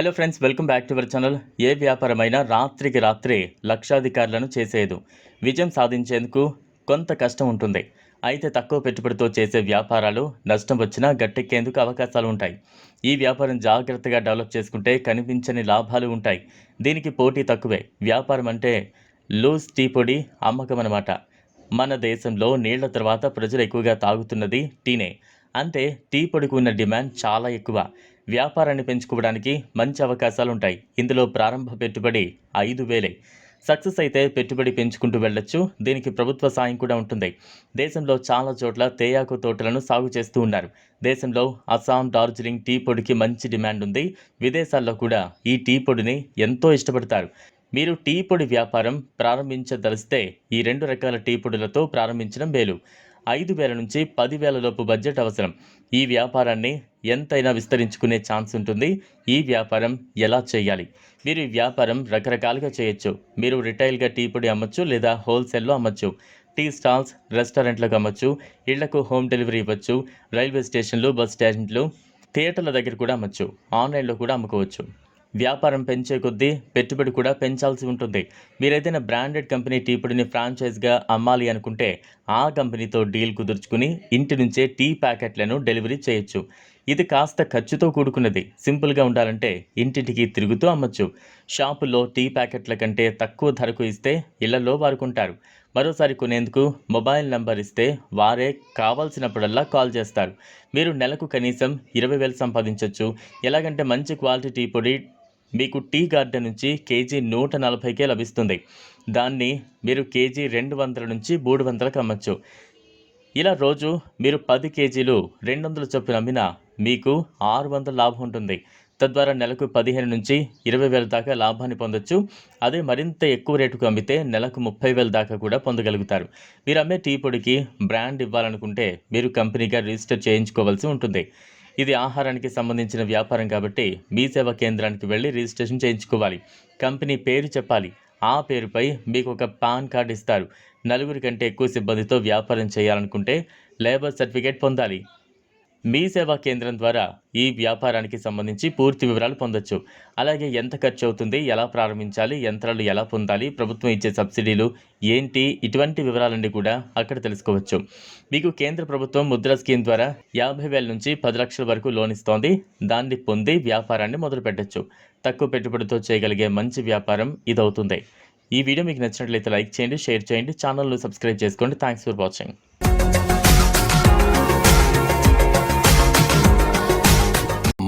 Hello friends welcome back to our channel ఏ వ్యాపారమైన రాత్రికి రాత్రే లక్షాధికారులను చేసేదు. విజయం సాధించేందుకు కొంత కష్టం ఉంటుంది. అయితే తక్కువ పెట్టుబడితో చేసే వ్యాపారాలు నష్టం వచ్చినా గట్టెక్కేందుకు అవకాశాలు ఉంటాయి. ఈ వ్యాపారం జాగ్రత్తగా డెవలప్ చేసుకుంటే కనిపించని లాభాలు ఉంటాయి. దీనికి పోటీ తక్కువే. వ్యాపారం అంటే లూజ్ టీ పొడి అమ్మకం అన్నమాట మన దేశంలో నీళ్ళ తర్వాత ప్రజలు ఎక్కువగా తాగుతున్నది టీనే. అంటే టీ పొడికి ఉన్న డిమాండ్ చాలా ఎక్కువ. వ్యాపారాన్ని పెంచుకోవడానికి మంచి అవకాశాలు ఉంటాయి ఇందులో ప్రారంభ పెట్టుబడి ఐదు వేలే. సక్సెస్ అయితే పెట్టుబడి పెంచుకుంటూ వెళ్ళొచ్చు. దీనికి ప్రభుత్వ సాయం కూడా ఉంటుంది. దేశంలో చాలా చోట్ల తేయాకు తోటలను సాగు చేస్తూ ఉన్నారు. దేశంలో అస్సాం డార్జిలింగ్ టీ పొడికి మంచి డిమాండ్ ఉంది. విదేశాల్లో కూడా ఈ టీ పొడిని ఎంతో ఇష్టపడతారు. మీరు టీ పొడి వ్యాపారం ప్రారంభించదలిస్తే ఈ రెండు రకాల టీ పొడులతో ప్రారంభించడం మేలు. ఐదు వేల నుంచి పదివేల లోపు బడ్జెట్ అవసరం. ఈ వ్యాపారాన్ని ఎంతైనా విస్తరించుకునే ఛాన్స్ ఉంటుంది. ఈ వ్యాపారం ఎలా చేయాలి? మీరు ఈ వ్యాపారం రకరకాలుగా చేయొచ్చు. మీరు రిటైల్గా టీ పొడి అమ్మచ్చు లేదా హోల్సేల్లో అమ్మచ్చు. టీ స్టాల్స్ రెస్టారెంట్లకు అమ్మచ్చు. ఇళ్ళకు హోమ్ డెలివరీ ఇవ్వచ్చు. రైల్వే స్టేషన్లు బస్ స్టాండ్లు థియేటర్ల దగ్గర కూడా అమ్మచ్చు. ఆన్లైన్లో కూడా అమ్ముకోవచ్చు. వ్యాపారం పెంచే కొద్దీ పెట్టుబడి కూడా పెంచాల్సి ఉంటుంది. మీరు ఏదైనా బ్రాండెడ్ కంపెనీ టీ పొడిని ఫ్రాంచైజ్గా అమ్మాలి అనుకుంటే ఆ కంపెనీతో డీల్ కుదుర్చుకుని ఇంటి నుంచే టీ ప్యాకెట్లను డెలివరీ చేయొచ్చు. ఇది కాస్త ఖర్చుతో కూడుకున్నది. సింపుల్గా ఉండాలంటే ఇంటింటికి తిరుగుతూ అమ్మచ్చు. షాపుల్లో టీ ప్యాకెట్ల కంటే తక్కువ ధరకు ఇస్తే ఇళ్ళలో వారుకుంటారు మరోసారి కొనేందుకు మొబైల్ నంబర్ ఇస్తే వారే కావాల్సినప్పుడల్లా కాల్ చేస్తారు. మీరు నెలకు కనీసం ఇరవై వేలు సంపాదించవచ్చు ఎలాగంటే మంచి క్వాలిటీ టీ పొడి మీకు టీ గార్డెన్ నుంచి కేజీ నూట నలభైకే లభిస్తుంది. దాన్ని మీరు కేజీ రెండు వందల నుంచి మూడు వందలకు అమ్మచ్చు. ఇలా రోజు మీరు పది కేజీలు రెండు వందల చొప్పున అమ్మినా మీకు ఆరు వందల లాభం ఉంటుంది. తద్వారా నెలకు పదిహేను నుంచి ఇరవై వేల దాకా లాభాన్ని పొందొచ్చు. అదే మరింత ఎక్కువ రేటుకు అమ్మితే నెలకు ముప్పై వేల దాకా కూడా పొందగలుగుతారు. మీరు అమ్మే టీ పొడికి బ్రాండ్ ఇవ్వాలనుకుంటే మీరు కంపెనీగా రిజిస్టర్ చేయించుకోవాల్సి ఉంటుంది. ఇది ఆహారానికి సంబంధించిన వ్యాపారం కాబట్టి మీ సేవా కేంద్రానికి వెళ్ళి రిజిస్ట్రేషన్ చేయించుకోవాలి. కంపెనీ పేరు చెప్పాలి. ఆ పేరుపై మీకు ఒక పాన్ కార్డు ఇస్తారు. నలుగురి కంటే ఎక్కువ సిబ్బందితో వ్యాపారం చేయాలనుకుంటే లేబర్ సర్టిఫికేట్ పొందాలి. మీ సేవా కేంద్రం ద్వారా ఈ వ్యాపారానికి సంబంధించి పూర్తి వివరాలు పొందొచ్చు. అలాగే ఎంత ఖర్చు అవుతుంది ఎలా ప్రారంభించాలి యంత్రాలు ఎలా పొందాలి ప్రభుత్వం ఇచ్చే సబ్సిడీలు ఏంటి ఇటువంటి వివరాలన్నీ కూడా అక్కడ తెలుసుకోవచ్చు. మీకు కేంద్ర ప్రభుత్వం ముద్ర స్కీమ్ ద్వారా యాభై వేల నుంచి పది లక్షల వరకు లోన్ ఇస్తోంది. దాన్ని పొంది వ్యాపారాన్ని మొదలు పెట్టచ్చు. తక్కువ పెట్టుబడితో చేయగలిగే మంచి వ్యాపారం ఇదవుతుంది. ఈ వీడియో మీకు నచ్చినట్లయితే లైక్ చేయండి షేర్ చేయండి ఛానల్ను సబ్స్క్రైబ్ చేసుకోండి. Thanks for watching